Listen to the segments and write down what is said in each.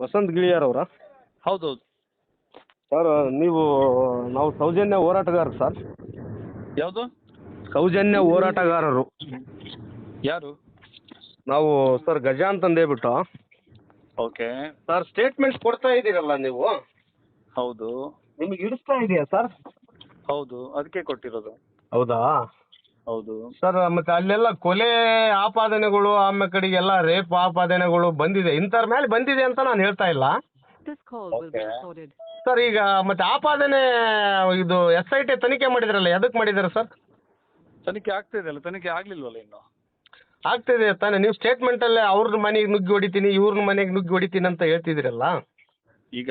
ವಸಂತ್ ಗಿಳಿಯಾರ್ ಅವರಾ? ಹೌದೌದು. ಸರ್ ನೀವು ನಾವು ಸೌಜನ್ಯ ಹೋರಾಟಗಾರರು ಸರ್ ಯಾವುದು? ಸೌಜನ್ಯ ಹೋರಾಟಗಾರರು. ಯಾರು? ನಾವು ಸರ್ ಗಜ ಅಂತಂದೇಳ್ಬಿಟ್ಟು ಓಕೆ. ಸರ್ ಸ್ಟೇಟ್ಮೆಂಟ್ ಕೊಡ್ತಾ ಇದ್ದೀರಲ್ಲ ನೀವು? ಹೌದು. ನಿಮಗೆ ಇಡಿಸ್ತಾ ಇದೆಯಾ ಸರ್ ಹೌದು ಅದಕ್ಕೆ ಕೊಟ್ಟಿರೋದು. ಹೌದಾ? ಹೌದು. ಸರ್ ಮತ್ತೆ ಅಲ್ಲೆಲ್ಲ ಕೊಲೆ ಆಪಾದನೆಗಳು ಆಮೇಲೆ ಕಡೆಗೆಲ್ಲ ರೇಪ್ ಆಪಾದನೆಗಳು ಬಂದಿದೆ. ಇಂಥವ್ರ ಮೇಲೆ ಬಂದಿದೆ ಅಂತ ನಾನು ಹೇಳ್ತಾ ಇಲ್ಲ. This call will be Okay. recorded. Sir ಈಗ ಮತ್ತೆ ಆಪಾದನೆ ಇದು ಎಸ್ ಐ ಟಿ ತನಿಖೆ ಮಾಡಿದ್ರಲ್ಲ ಎದಕ್ ಮಾಡಿದ್ದಾರೆ ಸರ್? ತನಿಖೆ ಆಗ್ತಾ ಇದೆ ತನಿಖೆ ಆಗ್ಲಿಲ್ವಲ್ಲ ಇನ್ನು? ಆಗ್ತಿದೆ ತಾನೇ. ನೀವು ಸ್ಟೇಟ್ಮೆಂಟಲ್ಲೇ ಅವ್ರ ಮನೆಗೆ ನುಗ್ಗಿ ಹೊಡಿತೀನಿ ಇವ್ರ ಮನೆಗೆ ನುಗ್ಗಿ ಹೊಡಿತೀನಿ ಅಂತ ಹೇಳ್ತಿದ್ದೀರಲ್ಲ? ಈಗ?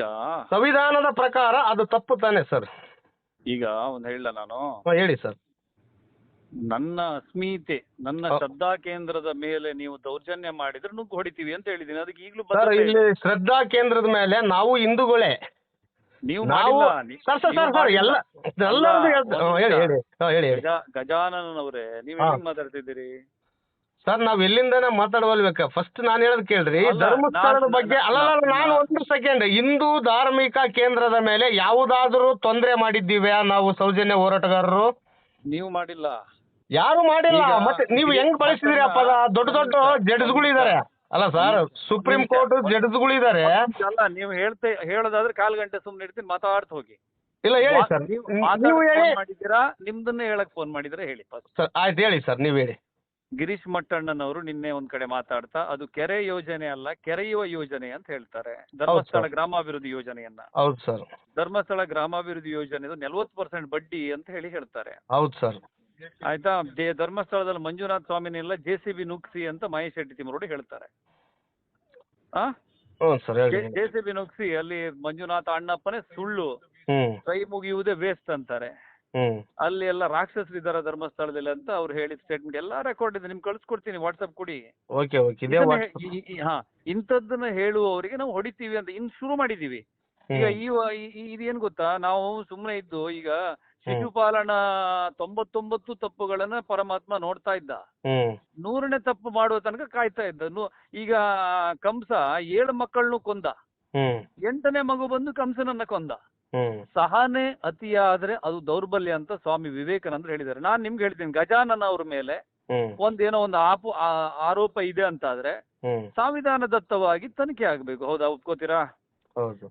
ಸಂವಿಧಾನದ ಪ್ರಕಾರ ಅದು ತಪ್ಪು ತಾನೆ ಸರ್. ಈಗ ಒಂದು ಹೇಳ ನಾನು? ಹೇಳಿ ಸರ್. ನನ್ನ ಅಸ್ಮಿತೆ ನನ್ನ ಶ್ರದ್ಧಾ ಕೇಂದ್ರದ ಮೇಲೆ ನೀವು ದೌರ್ಜನ್ಯ ಮಾಡಿದ್ರೆ ನುಗ್ಗು ಹೊಡಿತೀವಿ ಅಂತ ಹೇಳಿದೀನಿ. ಅದಕ್ಕೆ ಈಗಲೂ ಸರ್ ಇಲ್ಲಿ ಶ್ರದ್ಧಾ ಕೇಂದ್ರದ ಮೇಲೆ ನಾವು ಹಿಂದೂಗಳೇ. ನೀವು ನಾವು ಮಾಡಿಲ್ಲ. ನೀ- ಸರ್ ಸರ್ ನೀವು ಸರ್ ಎಲ್ಲ. ಎಲ್ಲರದ್ದು ಅಲ್ಲ, ಹೇಳ್ತ- ಹ್ಮ್, ಹೇಳಿ ಹೇಳಿ. ಹೇಳಿ ಹೇಳಿ. ಗಜ ಗಜಾನನವರೇ ನೀವು ಹಾ. ಎಲ್ಲಿಂದ ಮಾತಾಡ್ತಿದ್ದೀರಿ? ಸರ್ ನಾವ್ ಎಲ್ಲಿಂದನೇ ಮಾತಾಡವಲ್ಬೇಕ? ಫಸ್ಟ್ ನಾನು ಹೇಳೋದು ಕೇಳ್ರಿ. ಅಲ್ಲ, ಧರ್ಮಸ್ಥಳದ ನಾನ್- ಬಗ್ಗೆ ಅಲ್ಲ ಅಲ್ಲ, ನಾನ್- ನಾನು ಒಂದು ಸೆಕೆಂಡ್ ಹಿಂದೂ ಧಾರ್ಮಿಕ ಕೇಂದ್ರದ ಮೇಲೆ ಯಾವುದಾದ್ರೂ ತೊಂದರೆ ಮಾಡಿದ್ದೀವ್ಯಾ ನಾವು ಸೌಜನ್ಯ ಹೋರಾಟಗಾರರು? ನೀವು ಮಾಡಿಲ್ಲ. ಯಾರು ಮಾಡಿಲ್ಲ. ಮತ್ತೆ ನೀವು ಹೆಂಗ್ ಬಳಸಿದಿರಿ ಅಪ್ಪ ದೊಡ್ಡ ದೊಡ್ಡ ಜಡ್ಜ್ಗಳಿದ್ದಾರೆ. ಅಲ್ಲ ಸರ್ ಸುಪ್ರೀಂ ಕೋರ್ಟ್ ಜಡ್ಜ್ಗಳಿದ್ದಾರೆ. ಅಲ್ಲ ನೀವು ಹೇಳ್ತೆ ಹೇಳೋದಾದ್ರೆ ಕಾಲ್ ಗಂಟೆ ಸುಮ್ಮನೆ ಇರ್ತೀನಿ ಮಾತಾಡ್ತಾ ಹೋಗಿ. ಇಲ್ಲ ಹೇಳಿ ಸರ್. ನೀವು ಹೇಳಿ. ಮಾಡಿದ್ದೀರಾ? ನಿಮ್ದನ್ನೇ ಹೇಳಕ್ ಫೋನ್ ಮಾಡಿದ್ರೆ ಹೇಳಿ ಸರ್ ಆಯ್ತು ಹೇಳಿ ಸರ್ ನೀವು ಹೇಳಿ. ಗಿರೀಶ್ ಮಟ್ಟಣ್ಣನವರು ನಿನ್ನೆ ಒಂದ್ ಕಡೆ ಮಾತಾಡ್ತಾ ಅದು ಕೆರೆ ಯೋಜನೆ ಅಲ್ಲ ಕೆರೆಯುವ ಯೋಜನೆ ಅಂತ ಹೇಳ್ತಾರೆ. ಧರ್ಮಸ್ಥಳ. ಗ್ರಾಮಾಭಿವೃದ್ಧಿ ಯೋಜನೆಯನ್ನ. ಹೌದು ಸರ್. ಧರ್ಮಸ್ಥಳ ಗ್ರಾಮಾಭಿವೃದ್ಧಿ ಯೋಜನೆ ನಲ್ವತ್ತು ಪರ್ಸೆಂಟ್ ಬಡ್ಡಿ ಅಂತ ಹೇಳಿ ಹೇಳ್ತಾರೆ. ಹೌದು ಸರ್. ಆಯ್ತಾ? ದೇ- ಧರ್ಮಸ್ಥಳದಲ್ಲಿ ಮಂಜುನಾಥ ಸ್ವಾಮಿನೆಲ್ಲ ಜೆ ಸಿ ಬಿ ನುಗ್ಸಿ ಅಂತ ಮಹೇಶ್ ಶೆಟ್ಟಿ ತಿಮ್ಮರೋಡಿ ಹೇಳ್ತಾರೆ. ಜೆ ಸಿ ಬಿ ನುಗ್ಸಿ ಅಲ್ಲಿ ಮಂಜುನಾಥ ಅಣ್ಣಪ್ಪನೇ ಸುಳ್ಳು. ಕೈ ಮುಗಿಯುವುದೇ ವೇಸ್ಟ್ ಅಂತಾರೆ. ಅಲ್ಲಿ ಎಲ್ಲ ರಾಕ್ಷಸರು ಇದ್ದಾರೆ ಧರ್ಮಸ್ಥಳದಲ್ಲಿ ಅಂತ ಅವ್ರು ಹೇಳಿದ ಸ್ಟೇಟ್ಮೆಂಟ್ ಎಲ್ಲಾ ರೆಕಾರ್ಡ್ ಇದೆ ನಿಮ್ಗೆ ಕಳ್ಸ್ಕೊಡ್ತೀನಿ ವಾಟ್ಸ್ಆಪ್ ಕೊಡಿ. ಓಕೆ ಹೇ- ಇಂಥದ್ದನ್ನ ಹೇಳುವವರಿಗೆ ನಾವು ಹೊಡಿತೀವಿ ಅಂತ ಇನ್ ಶುರು ಮಾಡಿದೀವಿ ಈಗ ಈ- ಇದೇನ್ ಗೊತ್ತಾ? ನಾವು ಸುಮ್ಮನೆ ಇದ್ದು ಈಗ ಶಿಶುಪಾಲನ ತೊಂಬತ್ತೊಂಬತ್ತು ತಪ್ಪುಗಳನ್ನ ಪರಮಾತ್ಮ ನೋಡ್ತಾ ಇದ್ದ. ನೂರನೇ ತಪ್ಪು ಮಾಡುವ ತನಕ ಕಾಯ್ತಾ ಇದ್ದನು ಈಗ ಕಂಸ ಏಳು ಮಕ್ಕಳನ್ನು ಕೊಂದ. ಎಂಟನೇ ಮಗು ಬಂದು ಕಂಸನನ್ನ ಕೊಂದ. ಸಹನೆ ಅತಿಯಾದ್ರೆ ಅದು ದೌರ್ಬಲ್ಯ ಅಂತ ಸ್ವಾಮಿ ವಿವೇಕಾನಂದರು ಹೇಳಿದ್ದಾರೆ. ನಾನ್ ನಿಮ್ಗೆ ಹೇಳ್ತೀನಿ ಗಜಾನನ ಅವ್ರ ಮೇಲೆ ಒಂದೇನೋ ಒಂದು ಆಪು ಆರೋಪ ಇದೆ ಅಂತಾದ್ರೆ ಹ್ಞೂ ಸಂವಿಧಾನದತ್ತವಾಗಿ ತನಿಖೆ ಆಗ್ಬೇಕು. ಹೌದಾ ಒಪ್ಕೋತೀರಾ?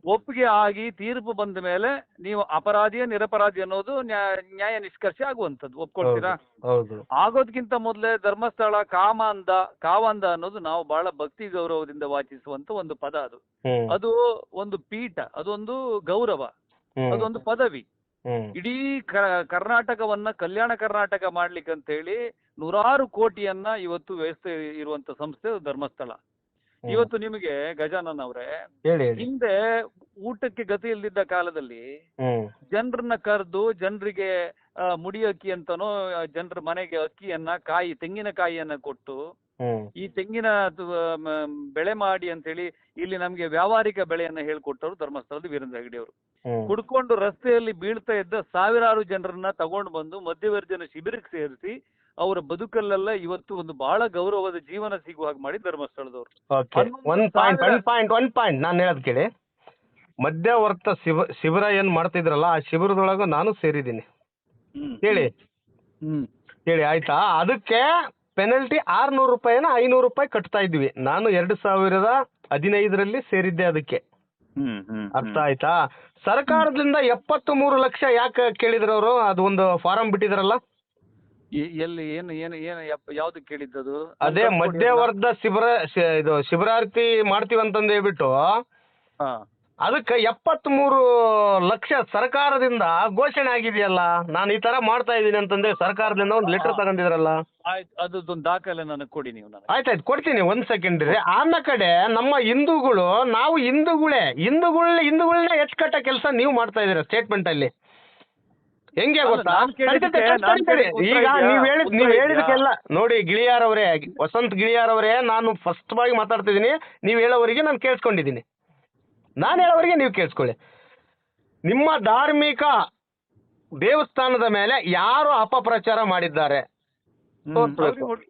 ಒಪ್ಪಿಗೆ ಆಗಿ ತೀರ್ಪು ಬಂದ ಮೇಲೆ ನೀವು ಅಪರಾಧಿಯ ನಿರಪರಾಧಿ ಅನ್ನೋದು ನ್ಯಾಯ ನಿಷ್ಕರ್ಷ ಆಗುವಂತದ್ದು ಒಪ್ಕೊಳ್ತೀರಾ? ಆಗೋದ್ಕಿಂತ ಮೊದಲೇ ಧರ್ಮಸ್ಥಳ ಕಾಮಾಂಧ ಕಾವಂದ ಅನ್ನೋದು ನಾವು ಬಹಳ ಭಕ್ತಿ ಗೌರವದಿಂದ ವಾಚಿಸುವಂತ ಒಂದು ಪದ ಅದು. ಅದು ಒಂದು ಪೀಠ ಅದೊಂದು ಗೌರವ ಅದೊಂದು ಪದವಿ. ಇಡೀ ಕರ್ನಾಟಕವನ್ನ ಕಲ್ಯಾಣ ಕರ್ನಾಟಕ ಮಾಡ್ಲಿಕ್ಕೆ ಅಂತ ಹೇಳಿ ನೂರಾರು ಕೋಟಿಯನ್ನ ಇವತ್ತು ವ್ಯವಸ್ಥೆ ಇರುವಂತ ಸಂಸ್ಥೆ ಧರ್ಮಸ್ಥಳ. ಇವತ್ತು ನಿಮಗೆ ಗಜಾನನ್ ಅವ್ರೆ ಹೇಳಿ ಹೇಳಿ. ಹಿಂದೆ ಊಟಕ್ಕೆ ಗತಿ ಇಲ್ದಿದ್ದ ಕಾಲದಲ್ಲಿ ಹ್ಮ್. ಜನರನ್ನ ಕರೆದು ಜನರಿಗೆ ಮುಡಿ ಅಕ್ಕಿ ಅಂತನೋ ಜನರ ಮನೆಗೆ ಅಕ್ಕಿಯನ್ನ ಕಾಯಿ ತೆಂಗಿನಕಾಯಿಯನ್ನ ಕೊಟ್ಟು ಹ್ಮ್. ಈ ತೆಂಗಿನ ಮ- ಬೆಳೆ ಮಾಡಿ ಅಂತ ಹೇಳಿ ಇಲ್ಲಿ ನಮ್ಗೆ ವ್ಯಾವಹಾರಿಕ ಬೆಳೆಯನ್ನ ಹೇಳ್ಕೊಟ್ಟವರು ಧರ್ಮಸ್ಥಳದ ವೀರೇಂದ್ರ ಹೆಗಡೆ ಅವರು. ಹ್ಮ್. ಕುಡ್ಕೊಂಡು ರಸ್ತೆಯಲ್ಲಿ ಬೀಳ್ತಾ ಇದ್ದ ಸಾವಿರಾರು ಜನರನ್ನ ತಗೊಂಡು ಬಂದು ಮಧ್ಯವರ್ಜನ ಶಿಬಿರಕ್ಕೆ ಸೇರಿಸಿ ಅವರ ಬದುಕಲ್ಲೆಲ್ಲ ಇವತ್ತು ಒಂದು ಬಹಳ ಗೌರವದ ಜೀವನ ಸಿಗುವ ಹಾಗೆ ಮಾಡಿ ಧರ್ಮಸ್ಥಳದವರು. Okay point one point one point ನಾನು ಹೇಳೋದು ಕೇಳಿ. ಮಧ್ಯವರ್ತ ಶಿವ ಶಿಬಿರ ಏನ್ ಮಾಡ್ತಿದ್ರಲ್ಲ ಆ ಶಿಬಿರದೊಳಗ ನಾನು ಸೇರಿದ್ದೀನಿ. ಹೇಳಿ ಹ್ಮ್. ಹೇಳಿ ಆಯ್ತಾ? ಅದಕ್ಕೆ ಪೆನಲ್ಟಿ ಆರ್ನೂರು ರೂಪಾಯಿನ ಐನೂರು ರೂಪಾಯಿ ಕಟ್ತಾ ಇದ್ವಿ. ನಾನು ಎರಡ್ ಸಾವಿರದ ಹದಿನೈದರಲ್ಲಿ ಸೇರಿದ್ದೆ ಅದಕ್ಕೆ. ಹ್ಮ್ ಹ್ಮ್ ಅರ್ಥ ಆಯ್ತಾ? ಸರ್ಕಾರದಿಂದ ಎಪ್ಪತ್ತು ಮೂರು ಲಕ್ಷ ಯಾಕೆ ಕೇಳಿದ್ರು ಅವರು ಅದು ಒಂದು ಫಾರಂ ಬಿಟ್ಟಿದ್ರಲ್ಲ? ಎ- ಎಲ್ಲಿ ಏನು ಏನು ಏನು ಯಾವ್ದು ಕೇಳಿದ್ದದು? ಅದೇ ಮಧ್ಯವರ್ಧ ಶಿಬಿರ ಶಿ- ಇದು ಶಿಬಿರಾರ್ಥಿ ಮಾಡ್ತೀವಿ ಅಂತಂದು ಹೇಳ್ಬಿಟ್ಟು ಹಾ. ಅದಕ್ಕೆ ಎಪ್ಪತ್ಮೂರು ಲಕ್ಷ ಸರ್ಕಾರದಿಂದ ಘೋಷಣೆ ಆಗಿದೆಯಲ್ಲ ನಾನು ಈ ತರ ಮಾಡ್ತಾ ಇದ್ದೀನಿ ಅಂತಂದ್ರೆ ಸರ್ಕಾರದಿಂದ ಒಂದು ಲೆಟರ್ ತಗೊಂಡಿದ್ರಲ್ಲ? ಆಯ್ತು ಅದೊಂದು ದಾಖಲೆ ನನಗೆ ಕೊಡಿ ನೀವು ನನಗೆ. ಆಯ್ತಾಯ್ತು ಕೊಡ್ತೀನಿ ಒಂದ್ ಸೆಕೆಂಡ್ ರೀ ಆನ ಕಡೆ ನಮ್ಮ ಹಿಂದೂಗಳು ನಾವು ಹಿಂದೂಗಳೇ ಹಿಂದೂಗಳ ಹಿಂದೂಗಳನ್ನ ಕಟ್ಟ ಕೆಲಸ ನೀವು ಮಾಡ್ತಾ ಇದ್ದೀರಾ ಸ್ಟೇಟ್ಮೆಂಟ್ ಅಲ್ಲಿ. ಹೆಂಗೆ ಗೊತ್ತಾ ನಾನ್ ಕೇಳಿದ್ದಕ್ಕೆ- ತಡಿ, ತಡಿ, ನಾನ್ ತಡಿ, ಕೇಳಿದ್ದಕ್ಕೆ ಈಗ ನೀವ್? ಹೇಳಿದ್ ಉತ್ತರ ನೀವ್ ಇದೆಯಾ? ಹೇಳಿದಕ್ಕೆಲ್ಲ ನೋಡಿ ಗಿಳಿಯಾರ್ ಅವರೇ ವಸಂತ್ ಗಿಳಿಯಾರ್ ಅವರೇ ನಾನು ಫಸ್ಟ್ ಆಗಿ ಮಾತಾಡ್ತಿದ್ದೀನಿ ನೀವು ಹೇಳೋವರಿಗೆ ನಾನು ಕೇಳಿಸ್ಕೊಂಡಿದ್ದೀನಿ ನಾನು ಹೇಳೋವರಿಗೆ ನೀವು ಕೇಳಿಸ್ಕೊಳ್ಳಿ ನಿಮ್ಮ ಧಾರ್ಮಿಕ ದೇವಸ್ಥಾನದ ಮೇಲೆ ಯಾರು ಅಪಪ್ರಚಾರ ಮಾಡಿದ್ದಾರೆ.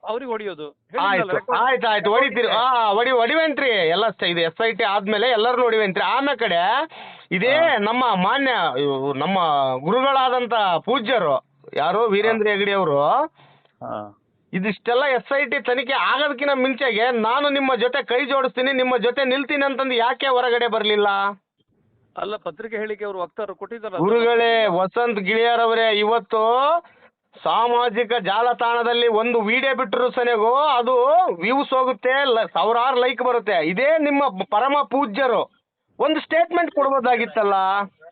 ಅವ್ರಿಗೆ ಹೊಡಿಯೋದು. ಆಯ್ತು. ಆಯ್ತು ಆಯ್ತು. ಹೊಡಿತೀರಿ. ಹಾ ಹೊಡಿ ಹೊಡಿವೆಂತ್ರಿ. ಎಲ್ಲ ಸ- ಇದು ಎಸ್ ಐ ಟಿ ಆದ್ಮೇಲೆ ಎಲ್ಲರೂ ಹೊಡಿವಂತ್ರಿ. ಆಮೇಲೆ ಕಡೆ ಇದೇ ನಮ್ಮ ಮಾನ್ಯ ಇವ್ರು ನಮ್ಮ ಗುರುಗಳಾದಂತ ಪೂಜ್ಯರು ಯಾರು? ವೀರೇಂದ್ರ ಹೆಗಡಿ ಅವರು ಇದಿಷ್ಟೆಲ್ಲ ಎಸ್ ಐ ಟಿ ತನಿಖೆ ಆಗೋದಕ್ಕಿಂತ ಮುಂಚೆಗೆ ನಾನು ನಿಮ್ಮ ಜೊತೆ ಕೈ ಜೋಡಿಸ್ತೀನಿ ನಿಮ್ಮ ಜೊತೆ ನಿಲ್ತೀನಿ ಅಂತಂದು ಯಾಕೆ ಹೊರಗಡೆ ಬರಲಿಲ್ಲ? ಅಲ್ಲ ಪತ್ರಿಕೆ ಹೇಳಿಕೆ ಅವರು ವಕ್ತಾರರು ಕೊಟ್ಟಿದ್ದಾರೆ ಗುರುಗಳೇ ವಸಂತ್ ಗಿಳಿಯರ್ ಅವರೇ ಇವತ್ತು ಸಾಮಾಜಿಕ ಜಾಲತಾಣದಲ್ಲಿ ಒಂದು ವಿಡಿಯೋ ಬಿಟ್ಟರು ಸನೆಗೂ ಅದು ವ್ಯೂಸ್ ಹೋಗುತ್ತೆ ಲ- ಸಾವಿರಾರು ಲೈಕ್ ಬರುತ್ತೆ. ಇದೇ ನಿಮ್ಮ ಪರಮ ಪೂಜ್ಯರು. ಒಂದು ಸ್ಟೇಟ್ಮೆಂಟ್ ಕೊಡ್ಬೋದಾಗಿತ್ತಲ್ಲ?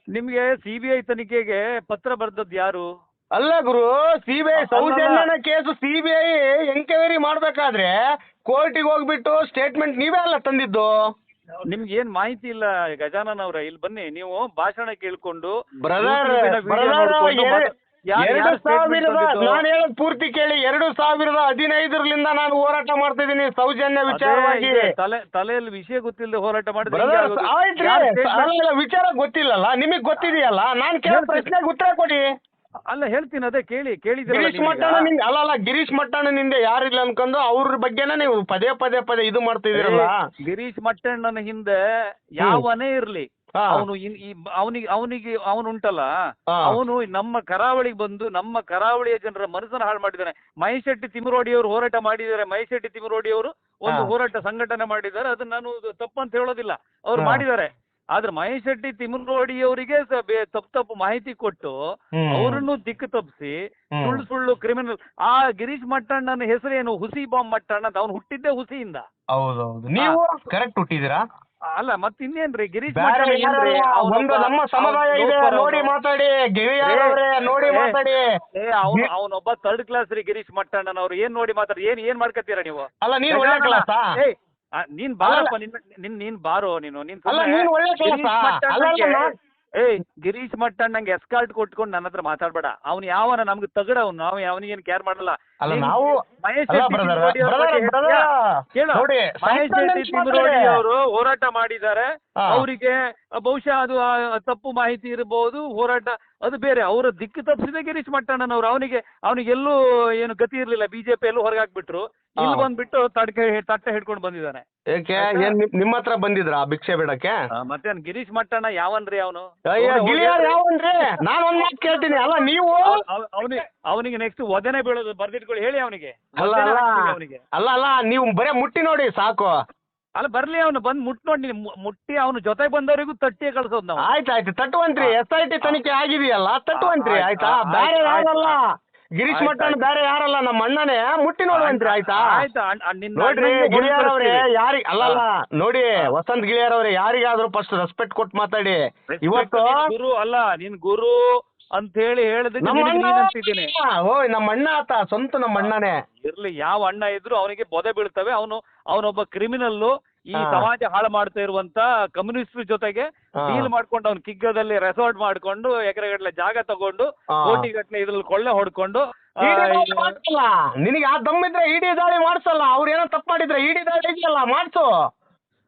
ನಿಮ್ಗೆ ಸಿಬಿಐ ತನಿಖೆಗೆ ಪತ್ರ ಬರೆದದ್ದು ಯಾರು? ಅಲ್ಲ ಗುರು C B I ಸೌಜನ್ಯನ case C B I enquiry ಮಾಡ್ಬೇಕಾದ್ರೆ ಕೋರ್ಟಿಗೆ ಹೋಗ್ಬಿಟ್ಟು ಸ್ಟೇಟ್ಮೆಂಟ್ ನೀವೇ ಅಲ್ಲ ತಂದಿದ್ದು. ನಿಮ್ಗೆ ಏನ್ ಮಾಹಿತಿ ಇಲ್ಲ ಗಜಾನನ್ ಅವ್ರ? ಇಲ್ಲಿ ಬನ್ನಿ ನೀವು ಭಾಷಣ ಕೇಳ್ಕೊಂಡು ಬ್ರದರ್ ಎರಡು ಸಾವಿರದ? ನಾನು ಹೇಳೋದು ಪೂರ್ತಿ ಕೇಳಿ. ಎರಡು ಸಾವಿರದ ಹದಿನೈದರಲ್ಲಿಂದ ನಾನು ಹೋರಾಟ ಮಾಡ್ತಿದ್ದೀನಿ ಸೌಜನ್ಯ ವಿಚಾರವಾಗಿ. ತಲೆ ತಲೆಯಲ್ಲಿ ವಿಷಯ ಗೊತ್ತಿಲ್ಲದೆ ಹೋರಾಟ ಮಾಡಿದ್ರೆ ವಿಚಾರ ಗೊತ್ತಿಲ್ಲಲ್ಲ. ನಿಮಗ್ ಗೊತ್ತಿದೆಯಲ್ಲ? ನಾನು ಕೇಳ. ಪ್ರಶ್ನೆಗೆ ಉತ್ತರ ಕೊಡಿ. ಅಲ್ಲ ಹೇಳ್ತೀನಿ. ಅದೇ ಕೇಳಿ ಕೇಳಿ ಗಿರೀಶ್ ಮಟ್ಟಣ್ಣ ನಿಂದ ಅಲ್ಲ ಅಲ್ಲ ಗಿರೀಶ್ ಮಟ್ಟಣ್ಣನಿಂದ ಯಾರಿಲ್ಲ ಅನ್ಕೊಂಡು ಅವ್ರ ಬಗ್ಗೆನೇ ನೀವು ಪದೇ ಪದೇ ಪದೇ ಇದು ಮಾಡ್ತಿದ್ದೀರಲ್ಲ? ಗಿರೀಶ್ ಮಟ್ಟಣ್ಣನ ಹಿಂದೆ ಯಾವನೇ ಇರ್ಲಿ. ಅವನು ಅವನಿಗೆ ಅವನಿಗೆ ಅವನು ಉಂಟಲ್ಲ? ಅವನು ನಮ್ಮ ಕರಾವಳಿಗೆ ಬಂದು ನಮ್ಮ ಕರಾವಳಿಯ ಜನರ ಮನಸ್ಸನ್ನು ಹಾಳು ಮಾಡಿದ್ದಾನೆ. ಮಹೇಶೆಟ್ಟಿ ಶೆಟ್ಟಿ ತಿಮರೋಡಿ ಅವರು ಹೋರಾಟ ಮಾಡಿದ್ದಾರೆ. ಮಹೇಶೆಟ್ಟಿ ಶೆಟ್ಟಿ ತಿಮರೋಡಿ ಅವರು ಒಂದು ಹೋರಾಟ ಸಂಘಟನೆ ಮಾಡಿದ್ದಾರೆ. ಅದನ್ನ ನಾನು ತಪ್ಪಂತ ಹೇಳೋದಿಲ್ಲ. ಅವ್ರು. ಮಾಡಿದ್ದಾರೆ. ಆದ್ರೆ ಮಹೇಶ್ ಶೆಟ್ಟಿ ತಿಮರೋಡಿ ಅವರಿಗೆ ತಪ್ಪು ತಪ್ಪು ಮಾಹಿತಿ ಕೊಟ್ಟು. ಅವರನ್ನು ದಿಕ್ಕು ತಪ್ಪಿಸಿ ಸುಳ್ಳು ಸುಳ್ಳು ಕ್ರಿಮಿನಲ್ ಆ ಗಿರೀಶ್ ಮಟ್ಟಣ್ಣನ ಹೆಸರೇನು? ಹುಸಿ ಬಾಂಬ್ ಮಟ್ಟಣ್ಣ ಅಂತ ಅವ್ನು ಹುಟ್ಟಿದ್ದೇ ಹುಸಿಯಿಂದ. ಹೌದೌದು. ನೀವು ಕರೆಕ್ಟ್ ಹುಟ್ಟಿದ್ದೀರಾ? ಅಲ್ಲ ಮತ್ ಇನ್ನೇನ್ರಿ? ಗಿರೀಶ್ ಬೇರೆ ಏನ್ರಿ? ಒಂದು ನಮ್ಮ ಸಮುದಾಯ ಅವ್ನು ಇದೆ ನೋಡಿ ಅವ್ನು. ಮಾತಾಡಿ ನೋಡಿ ಏ, ಮಾತಾಡಿ. ಏ ಅವನು ಅವನೊಬ್ಬ ಥರ್ಡ್ ಕ್ಲಾಸ್ ರೀ ಗಿರೀಶ್ ಮಟ್ಟಣ್ಣನವ್ರು ಏನ್ ನೋಡಿ ಮಾತಾಡಿ ಏನ್ ಏನ್ ಮಾಡ್ಕತ್ತೀರಾ ನೀವು? ಅಲ್ಲ ನೀನ್ ಒಳ್ಳೆ ಕ್ಲಾಸ್ ಏಯ್, ಆ, ನೀನ್ ಬಾರಪ್ಪ ನಿನ್ ನಿನ್ ನೀನ್ ಬಾರೋ ನೀನು ನೀನ್ ಅಲ್ಲ, ಸುಮ್ನೆ ನೀನ್ ಒಳ್ಳೆ ಗಿರೀಶ್ ಕ್ಲಾಸಾ? ಮಟ್ಟಣ್ಣಂಗೆ- ಅಲ್ಲ, ಅಲ್ಲ, ಏಯ್ ಗಿರೀಶ್ ಮಟ್ಟಣ್ಣಂಗೆ ಎಸ್ಕಾಲ್ಟ್ ಕೊಟ್ಕೊಂಡು ನನ್ನ ಹತ್ರ ಮಾತಾಡ್ಬೇಡ. ಅವ್ನು ಯಾವನ ನಮ್ಗೆ ತಗಡ ಅವ್ನು ನಾವು ಅವನಿಗೇನು ಕೇರ್ ಮಾಡಲ್ಲ. ಅಲ್ಲ ನಾವು. ನೋಡಿ ಅವರು ಹೋರಾಟ ಮಾಡಿದ್ದಾರೆ. ಅವರಿಗೆ ಬಹುಶಃ ಅದು ತಪ್ಪು ಮಾಹಿತಿ ಇರಬಹುದು ಹೋರಾಟ ಅದು ಬೇರೆ. ಅವರ ದಿಕ್ಕು ತಪ್ಪಿಸಿದ ಗಿರೀಶ್ ಮಟ್ಟಣ್ಣನವರು. ಅವನಿಗೆ ಅವನಿಗೆ ಎಲ್ಲೂ ಏನು ಗತಿ ಇರ್ಲಿಲ್ಲ. ಬಿಜೆಪಿ ಎಲ್ಲೂ ಹೊರಗೆ ಹಾಕ್ಬಿಟ್ರು. ಇಲ್ಲಿ. ಬಂದ್ಬಿಟ್ಟು ತಡ್ಕೆ ತಟ್ಟೆ ಹಿಡ್ಕೊಂಡು ಬಂದಿದ್ದಾನೆ ಏಕೆ? ಏನ್ ನಿಮ್ಮ ಹತ್ರ ಬಂದಿದ್ರಾ ಭಿಕ್ಷೆ ಬಿಡಕ್ಕೆ? ಮತ್ತೆ ಗಿರೀಶ್ ಮಟ್ಟಣ್ಣ ಯಾವನ್ರಿ ಅವನು? ಯಾವನ್ರಿ? ನಾನು ಒಂದ್ ಮಾತು ಕೇಳ್ತೀನಿ. ಅಲ್ಲ ನೀವು ಅವನಿಗೆ ನೆಕ್ಸ್ಟ್ ಒದನೆ ಬೀಳೋದು ಬರ್ದಿಟ್ಕೊಳ್ಳಿ ಹೇಳಿ ಅವನಿಗೆ. ಅಲ್ಲ ಅಲ್ಲ. ಅವನಿಗೆ. ಅಲ್ಲ ಅಲ್ಲ ನೀವು ಬರೇ ಮುಟ್ಟಿ ನೋಡಿ ಸಾಕು. ಅಲ್ಲ ಬರ್ಲಿ ಅವನು ಬಂದ್ ಮುಟ್ ನೋಡಿ ಮುಟ್ಟಿ ಅವನ ಜೊತೆ ಬಂದವರಿಗೂ ತಟ್ಟಿ ಕಳ್ಸೋದು ನಾವು. ಆಯ್ತಾಯ್ತು ತಟ್ಟುವಂತ್ರಿ ಎಸ್ ಐ ಟಿ ತನಿಖೆ ಆಗಿದೆಯಲ್ಲ ತಟ್ಟುವಂತ್ರಿ ಆಯ್ತು, ಆಯ್ತಾ? ಆಯ್ತು, ಬೇರೆ ಆಯ್ತು, ಯಾರಲ್ಲ? ಗಿರೀಶ್ ಆಯ್ತು, ಮಟ್ಟಣ್ಣ ಆಯ್ತು. ಬೇರೆ ಯಾರಲ್ಲ? ನಮ್ಮ ಅಣ್ಣನೇ ಮುಟ್ಟಿ ನೋಡುವಂತ್ರಿ ಆಯ್ತಾ ಆಯ್ತು? ನೋಡ್ರಿ ಗಿಳಿಯರ್ ಅವ್ರೆ ಅಲ್ಲ ಯಾರಿ ಅಲ್ಲಲ್ಲ ನೋಡಿ ಹಾ. ವಸಂತ್ ಗಿಳಿಯಾರ್ ಅವ್ರೆ ಯಾರಿಗಾದ್ರೂ ಫಸ್ಟ್ ರೆಸ್ಪೆಕ್ಟ್ ಕೊಟ್ಟು ಮಾತಾಡಿ. ಇವತ್ತು ಗುರು ಅಲ್ಲ ನಿನ್ ಗುರು ಅಂತ ಹೇಳಿ ಹೇಳಿದಕ್ಕೆ ನಮ್ಮ ನಿನಗೆ ಅಣ್ಣ ನೀನ್ ಅಂತಿದ್ದೀನಿ. ಓಯ್ ನಮ್ಮ ಅಣ್ಣ ಆತ ಸ್ವಂತ ನಮ್ಮ ಅಣ್ಣನೇ. ಇರ್ಲಿ ಯಾವ ಅಣ್ಣ ಇದ್ರು ಅವನಿಗೆ ಬೊದೆ ಬೀಳ್ತವೆ. ಅವನು ಅವನೊಬ್ಬ ಕ್ರಿಮಿನಲ್ ಈ ಹಾ. ಸಮಾಜ ಹಾಳು ಮಾಡ್ತಾ ಇರುವಂತ ಕಮ್ಯುನಿಸ್ಟ್ ಜೊತೆಗೆ ಹಾ. ಡೀಲ್ ಮಾಡ್ಕೊಂಡು ಅವ್ನು ಕಿಗ್ಗದಲ್ಲಿ ರೆಸಾರ್ಟ್ ಮಾಡ್ಕೊಂಡು ಎಕರೆಗಟ್ಟಲೆ ಜಾಗ ತಗೊಂಡು ಹಾ. ಕೋಟಿ ಗಟ್ಟಲೆ ಇದ್ರಲ್ಲಿ ಕೊಳ್ಳೆ ಹೊಡ್ಕೊಂಡು ಆ, ಇಡಿ ದಾಳಿ ಮಾಡ್ಸಲ್ಲ. ನಿನಗೆ ಆ ದಮ್ಮಿದ್ರೆ ಇಡಿ ದಾಳಿ ಮಾಡ್ಸಲ್ಲ. ಅವ್ರು ಏನೋ ತಪ್ಪು ಮಾಡಿದ್ರೆ ಇಡಿ ದಾಳಿ ಇದೆಯಲ್ಲ ಮಾಡ್ಸು.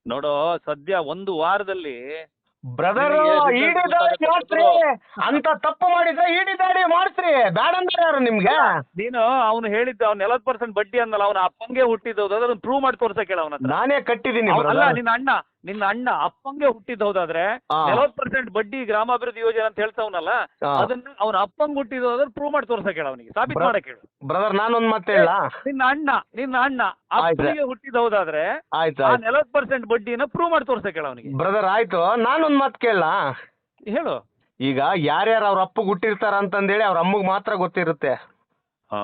ನೋಡೋ ಸದ್ಯ ಒಂದು ವಾರದಲ್ಲಿ ಬ್ರದರ್ ಮಾಡ್ಸ್ರಿ. ಅಂತ ತಪ್ಪು ಮಾಡಿದ್ರೆ ಇಡಿ ದಾಡಿ ಮಾಡ್ಸ್ರಿ. ಬ್ಯಾಡ ಅಂದ್ರೆ ಯಾರು ನಿಮ್ಗೆ? ನೀನು ಅವನು ಹೇಳಿದ್ದ ಅವ್ನು ನಲವತ್ತು ಪರ್ಸೆಂಟ್ ಬಡ್ಡಿ ಅಂದಲ್ಲ ಅವನ ಅಪ್ಪಂಗೆ ಹುಟ್ಟಿದ್ದು ಅದನ್ನ ಪ್ರೂವ್ ಮಾಡಿ ತೋರ್ಸಕ್ಕೆ ಹೇಳ ಅವನ ನಾನೇ ಕಟ್ಟಿದ್ದೀನಿ ಅವ್ನ್- ಅಲ್ಲ. ನಿನ್ನ ಅಣ್ಣ. ನಿನ್ನ ಅಣ್ಣ ಅಪ್ಪಂಗೆ ಹುಟ್ಟಿದ್ ಹೌದಾದ್ರೆ ನಲವತ್ ಪರ್ಸೆಂಟ್ ಬಡ್ಡಿ ಗ್ರಾಮಾಭಿವೃದ್ಧಿ ಯೋಜನೆ ಅಂತ ಹೇಳ್ತಾವನಲ್ಲ ಹಾ. ಅದನ್ನ ಅವನ ಅಪ್ಪಂಗ್ ಹುಟ್ಟಿದ್ ಹೋದ್ರೆ ಪ್ರೂವ್ ಮಾಡಿ ತೋರ್ಸಕ್ ಹೇಳ ಅವನಿಗೆ. ಸಾಬೀತ್ ಬ್ರ- ಮಾಡಕ್ ಹೇಳು. ಬ್ರದರ್ ನಾನೊಂದ್ ಮತ್ತೆ ಹೇಳ ನಿನ್ನ ಅಣ್ಣ ನಿನ್ನ ಅಣ್ಣ ಆಯ್ತು. ಅಪ್ಪನಿಗೆ ಹುಟ್ಟಿದ್ ಹೌದಾದ್ರೆ ಆಯ್ತು ಆ ನಲವತ್ತು ಪರ್ಸೆಂಟ್ ಬಡ್ಡಿನ ಪ್ರೂವ್ ಮಾಡಿ ತೋರ್ಸಕ್ ಹೇಳ ಅವನಿಗೆ. ಬ್ರದರ್ ಆಯ್ತು. ನಾನೊಂದ್ ಮಾತ್ ಕೇಳ ಹೇಳು. ಈಗ ಯಾರ್ಯಾರು ಅವ್ರ ಅಪ್ಪಗ್ ಹುಟ್ಟಿರ್ತಾರ ಅಂತಂದೇಳಿ ಅವ್ರ ಅಮ್ಮಗ್ ಮಾತ್ರ ಗೊತ್ತಿರುತ್ತೆ. ಹಾ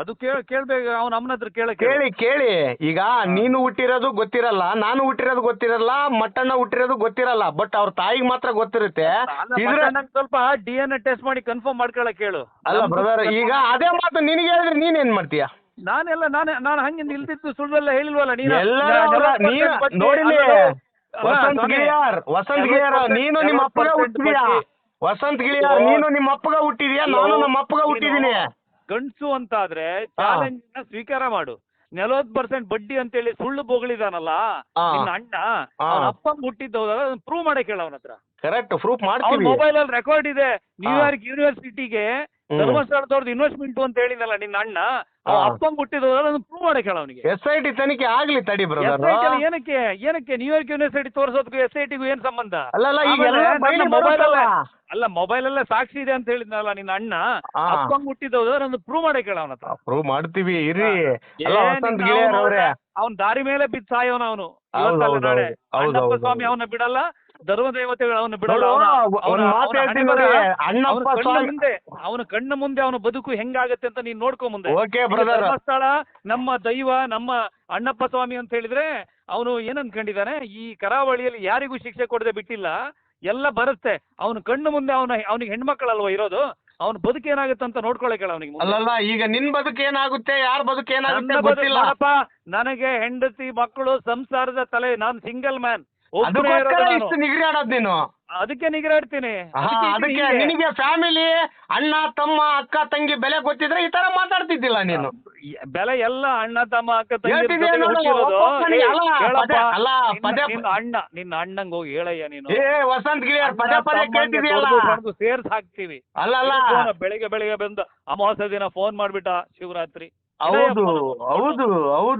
ಅದು ಕೇಳ ಕೇಳ್ಬೇಕು ಅವನ ಅಮ್ಮನ ಹತ್ರ ಕೇಳ ಕೇಳಿ. ಕೇಳಿ ಈಗ ನೀನು ಹುಟ್ಟಿರೋದು ಗೊತ್ತಿರಲ್ಲ ನಾನು ಹುಟ್ಟಿರೋದು ಗೊತ್ತಿರಲ್ಲ ಮಟ್ಟಣ್ಣ ಹುಟ್ಟಿರೋದು ಗೊತ್ತಿರಲ್ಲ ಬಟ್ ಅವ್ರ ತಾಯಿಗೆ ಮಾತ್ರ ಗೊತ್ತಿರುತ್ತೆ. ಇದ್ರ ಸ್ವಲ್ಪ ಡಿ ಎನ್ ಎ ಟೆಸ್ಟ್ ಮಾಡಿ ಕನ್ಫರ್ಮ್ ಮಾಡ್ಕೊಳಕ್ ಕೇಳು. ಅಲ್ಲ ಬ್ರದರ್ ಈಗ ಅದೇ ಮಾತು ನಿನಗೆ ಹೇಳಿದ್ರೆ ನೀನ್ ಏನ್ ಮಾಡ್ತೀಯ? ನಾನೆಲ್ಲ ನಾನು ನಾನು ಹಂಗೆ ನಿಲ್ದಿದ್ದು ಸುಳ್ಳೆಲ್ಲ ಹೇಳಿಲ್ವಲ್ಲ ನೀನು? ನೋಡಿಲಿ ವಸಂತ್ ಗಿಳಿಯಾರ್ ವಸಂತ್ ಗಿಳಿಯಾರ್ ನೀನು ನಿಮ್ಮ ಅಪ್ಪಗ 40% ಹುಟ್ಟಿದ್ಯಾ. ವಸಂತ್ ಗಿಳಿಯಾರ್ ನೀನು ನಿಮ್ಮ ಅಪ್ಪಗ ಹುಟ್ಟಿದ್ಯಾ? ನಾನು ನಮ್ಮ ಅಪ್ಪಗ ಹುಟ್ಟಿದೀನಿ ಗಂಡ್ಸು ಅಂತಾದ್ರೆ ಚಾಲೆಂಜ್ ಸ್ವೀಕಾರ ಮಾಡು. ನಲವತ್ ಪರ್ಸೆಂಟ್ ಬಡ್ಡಿ ಅಂತೇಳಿ ಸುಳ್ಳು ಬೋಗಳಿದಾನಲ್ಲ. ನಿನ್ನ ಅಣ್ಣ ಅಪ್ಪ ಅವನ ಅಪ್ಪಂಗ್ ಹುಟ್ಟಿದ್ದು ಪ್ರೂವ್ ಮಾಡಕ್ ಹೇಳ ಅವನ ಹತ್ರ ಕರೆಕ್ಟ್ ಪ್ರೂಫ್ ಮಾಡ್ತೀವಿ. ಮೊಬೈಲ್ ಅಲ್ಲಿ ರೆಕಾರ್ಡ್ ಇದೆ. ನ್ಯೂಯಾರ್ಕ್ ಯೂನಿವರ್ಸಿಟಿಗೆ. ಧರ್ಮಸ್ಥಳದವ್ರದ್ದು ಇನ್ವೆಸ್ಟ್ಮೆಂಟ್ ಅಂತ ಹೇಳಿದಲ್ಲ ನಿನ್ನ ಅಣ್ಣ. ಅಪ್ಪಂಗ್ ಹುಟ್ಟಿದ್ರು ಅದನ್ನು ಪ್ರೂವ್ ಮಾಡಕ್ಕೆ ಹೇಳ ಅವನಿಗೆ. ಎಸ್ ಐ ಟಿ ತನಿಖೆ ಆಗ್ಲಿ ತಡಿ ಬ್ರದರ್ ಏನಕ್ಕೆ ಏನಕ್ಕೆ ನ್ಯೂಯಾರ್ಕ್ ಯೂನಿವರ್ಸಿಟಿ ತೋರಿಸೋದಕ್ಕೂ ಎಸ್ ಐ ಟಿಗೂ ಏನ್ ಸಂಬಂಧ? ಅಲ್ಲ ಮೊಬೈಲ್. ಅಲ್ಲ ಮೊಬೈಲ್ ಅಲ್ಲೇ ಸಾಕ್ಷಿ ಇದೆ ಅಂತ ಹೇಳಿದ್ನಲ್ಲ ನಿನ್ನ ಅಣ್ಣ. ಅಪ್ಪಂಗ್ ಹುಟ್ಟಿದ್ರು ಅದನ್ನು ಪ್ರೂವ್ ಮಾಡಕ್ಕೆ ಹೇಳ ಅವನ ಹತ್ರ. ಪ್ರೂವ್ ಮಾಡ್ತೀವಿ ಇರ್ರಿ ಅವ್ನು ದಾರಿ ಮೇಲೆ ಬಿದ್ದು ಸಾಯೋನ ಅವನು. ಸ್ವಾಮಿ. ಅವನ ಬಿಡಲ್ಲ ಧರ್ಮ ದೇವತೆಗಳು ಅವನು ಬಿಡಲ್ಲ ಅವ್ನ- ಅಣ್ಣಪ್ಪ ಕಣ್ಣ ಮುಂದೆ ಅವನ ಕಣ್ಣ ಮುಂದೆ ಅವನ ಬದುಕು ಹೆಂಗಾಗತ್ತೆ ಅಂತ ನೀನ್ ನೋಡ್ಕೊ ಮುಂದೆ. ಧರ್ಮಸ್ಥಳ ನಮ್ಮ ದೈವ ನಮ್ಮ ಅಣ್ಣಪ್ಪ ಸ್ವಾಮಿ ಅಂತ ಹೇಳಿದ್ರೆ ಅವನು ಏನ್ ಅನ್ಕೊಂಡಿದ್ದಾನೆ? ಈ ಕರಾವಳಿಯಲ್ಲಿ ಯಾರಿಗೂ ಶಿಕ್ಷೆ ಕೊಡದೆ ಬಿಟ್ಟಿಲ್ಲ ಎಲ್ಲ ಬರುತ್ತೆ. ಅವನ ಕಣ್ಣು ಮುಂದೆ ಅವನ ಅವನಿಗೆ ಹೆಣ್ಮಕ್ಳಲ್ವಾ ಇರೋದು? ಅವನ ಬದುಕು ಏನಾಗುತ್ತೆ ಅಂತ ನೋಡ್ಕೊಳಕ್ಕೆ ಅವನಿಗೆ ಅಲ್ಲಲ್ಲ ಈಗ ನಿನ್ ಬದುಕು ಏನಾಗುತ್ತೆ ಯಾರ ಬದುಕು ಏನಾಗುತ್ತೆ ನನಗೆ ಹೆಂಡತಿ ಮಕ್ಕಳು ಸಂಸಾರದ ತಲೆ ನಾನ್ ಸಿಂಗಲ್ ಮ್ಯಾನ್ ಅದಕ್ಕೋಸ್ಕರ ಇಷ್ಟು. ನಿಗ್ರಾಡೋದ್ ನೀನು. ಅದಕ್ಕೆ ನಿಗ್ರಾಡ್ತೀನಿ ಅದಕ್ಕೆ ನಿನಗೆ ಫ್ಯಾಮಿಲಿ ಅಣ್ಣ ತಮ್ಮ ಅಕ್ಕ ತಂಗಿ ಬೆಲೆ ಗೊತ್ತಿದ್ರೆ ಈ ತರ ಮಾತಾಡ್ತಿದ್ದಿಲ್ಲ ನೀನು. ಬೆಲೆ ಎಲ್ಲ ಅಣ್ಣ ತಮ್ಮ ಅಕ್ಕ ತಂಗಿ ಅಲ್ಲ, ಪದೇ- ಅಣ್ಣ ನಿನ್ನ ಅಣ್ಣಂಗ್ ಹೋಗಿ ಹೇಳಯ್ಯ ನೀನು. ಏ ವಸಂತ್ ಗಿಳಿಯರ್ ಪದೇ ಪದೇ ಕೇಳ್ತಿದ್ಯಲ್ಲ. ಸೇರ್ಸ್ ಹಾಕ್ತಿವಿ ಅಲ್ಲ ಇದು ಬೆಳಿಗ್ಗೆ ಬೆಳಿಗ್ಗೆ ಬಂದು ಅಮಾವಾಸ್ಯ ದಿನ ಫೋನ್ ಮಾಡ್ಬಿಟ್ಟ ಶಿವರಾತ್ರಿ. ಹೌದು ಹೌದು ಹೌದು.